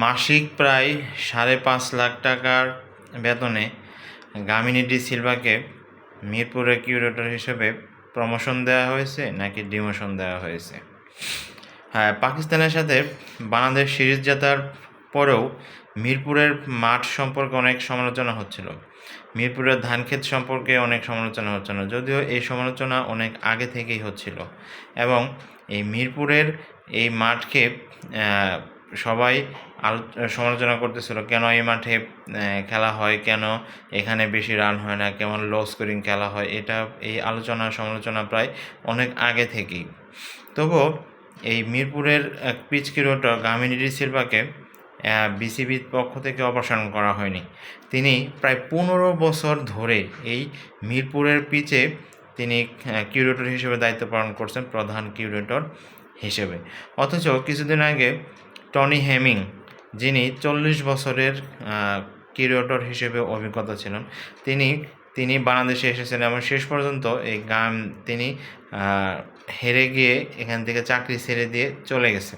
মাসিক প্রায় সাড়ে পাঁচ লাখ টাকার বেতনে গামিনী ডি সিলভাকে মিরপুরের কিউরেটর হিসেবে প্রমোশন দেওয়া হয়েছে নাকি ডিমোশন দেওয়া হয়েছে? হ্যাঁ পাকিস্তানের সাথে বাংলাদেশ সিরিজ জেতার পরেও মিরপুরের মাঠ সম্পর্কে অনেক সমালোচনা হচ্ছিল। মিরপুরের ধানক্ষেত সম্পর্কে অনেক সমালোচনা হচ্ছিল, যদিও এই সমালোচনা অনেক আগে থেকেই হচ্ছিল। এবং এই মিরপুরের এই মাঠকে সবাই আলো, সমালোচনা করতেছিল, কেন এই মাঠে খেলা হয়, কেন এখানে বেশি রান হয় না, কেমন লো স্কোরিং খেলা হয়, এটা এই আলোচনা, সমালোচনা প্রায় অনেক আগে থেকেই। তবুও এই মিরপুরের পিচ কিরোটা গামিনী সিলভাকে বিসিবির পক্ষ থেকে অপসারণ করা হয়নি। তিনি প্রায় পনেরো বছর ধরে এই মিরপুরের পিচে তিনি কিউরেটর হিসেবে দায়িত্ব পালন করছেন, প্রধান কিউরেটর হিসেবে। অথচ কিছুদিন আগে টনি হেমিং, যিনি চল্লিশ বছরের কিউরেটর হিসেবে অভিজ্ঞতা ছিলেন। তিনি তিনি বাংলাদেশে এসেছেন এবং শেষ পর্যন্ত এই গান তিনি হেরে গিয়ে এখান থেকে চাকরি ছেড়ে দিয়ে চলে গেছে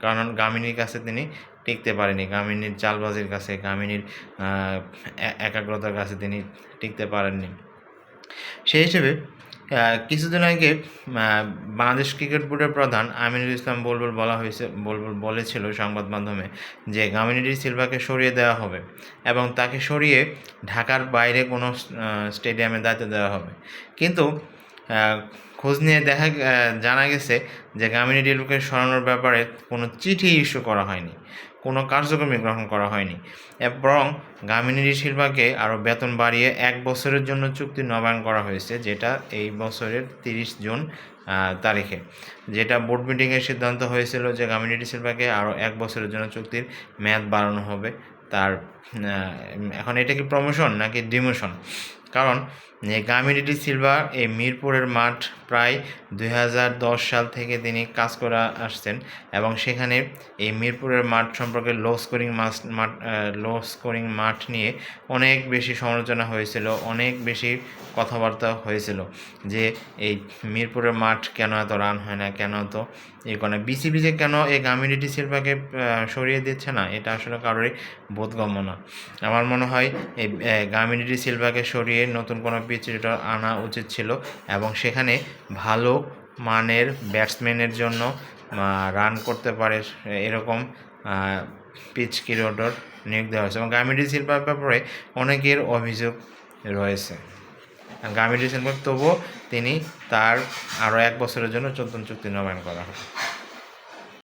কারণ গামিনীর কাছে তিনি টিকতে পারেনি, গামিনীর চালবাজির কাছে, গামিনীর একাগ্রতার কাছে তিনি টিকতে পারেননি। সেই হিসেবে কিছুদিন আগে বাংলাদেশ ক্রিকেট বোর্ডের প্রধান আমিনুল ইসলাম বুলবুল বলা হয়েছে, বুলবুল বলেছিল সংবাদ মাধ্যমে যে গামিনী সিলভাকে সরিয়ে দেওয়া হবে এবং তাকে সরিয়ে ঢাকার বাইরে কোনো স্টেডিয়ামে দায়িত্ব দেওয়া হবে। কিন্তু খোঁজ নিয়ে দেখা জানা গেছে যে গামিনী ডিলুকে সরানোর ব্যাপারে কোনো চিঠি ইস্যু করা হয়নি। কোনো কার্যক্রমই গ্রহণ করা হয়নি। এবং গামিনী শিল্পাকে আরও বেতন বাড়িয়ে এক বছরের জন্য চুক্তি নবায়ন করা হয়েছে, যেটা এই বছরের তিরিশ জুন তারিখে। যেটা বোর্ড মিটিংয়ের সিদ্ধান্ত হয়েছিল যে গামিনী শিল্পাকে আরও এক বছরের জন্য চুক্তির মেয়াদ বাড়ানো হবে। তার এখন এটা কি প্রমোশন নাকি ডিমোশন কারণ গামিডিটি সিলভা এই মিরপুরের মাঠ প্রায় দুই হাজার দশ সাল থেকে তিনি কাজ করে আসছেন এবং সেখানে এই মিরপুরের মাঠ সম্পর্কে লো স্কোরিং মাস মাঠ লো স্কোরিং মাঠ নিয়ে অনেক বেশি সমালোচনা হয়েছিল, অনেক বেশি কথাবার্তা হয়েছিল যে এই মিরপুরের মাঠ কেন এত রান হয় না, কেন এত এই করে বিসিবি যে কেন এই গামিডিটি সিলভাকে সরিয়ে দিচ্ছে না, এটা আসলে কারোরই বোধগম্য না। আমার মনে হয় এই গামিডিটি সিলভাকে সরিয়ে নতুন কোনো পিচ আনা উচিত ছিল এবং সেখানে ভালো মানের ব্যাটসম্যানের জন্য রান করতে পারে এরকম পিচ কিরোডর নিয়োগ দেওয়া হয়েছে। এবং গামিডি সিলভার ব্যাপারে অনেকের অভিযোগ রয়েছে। গামিডি সিলভার তবুও তিনি তার আরও এক বছরের জন্য চোদ্দ চুক্তি নবায়ন করা হবে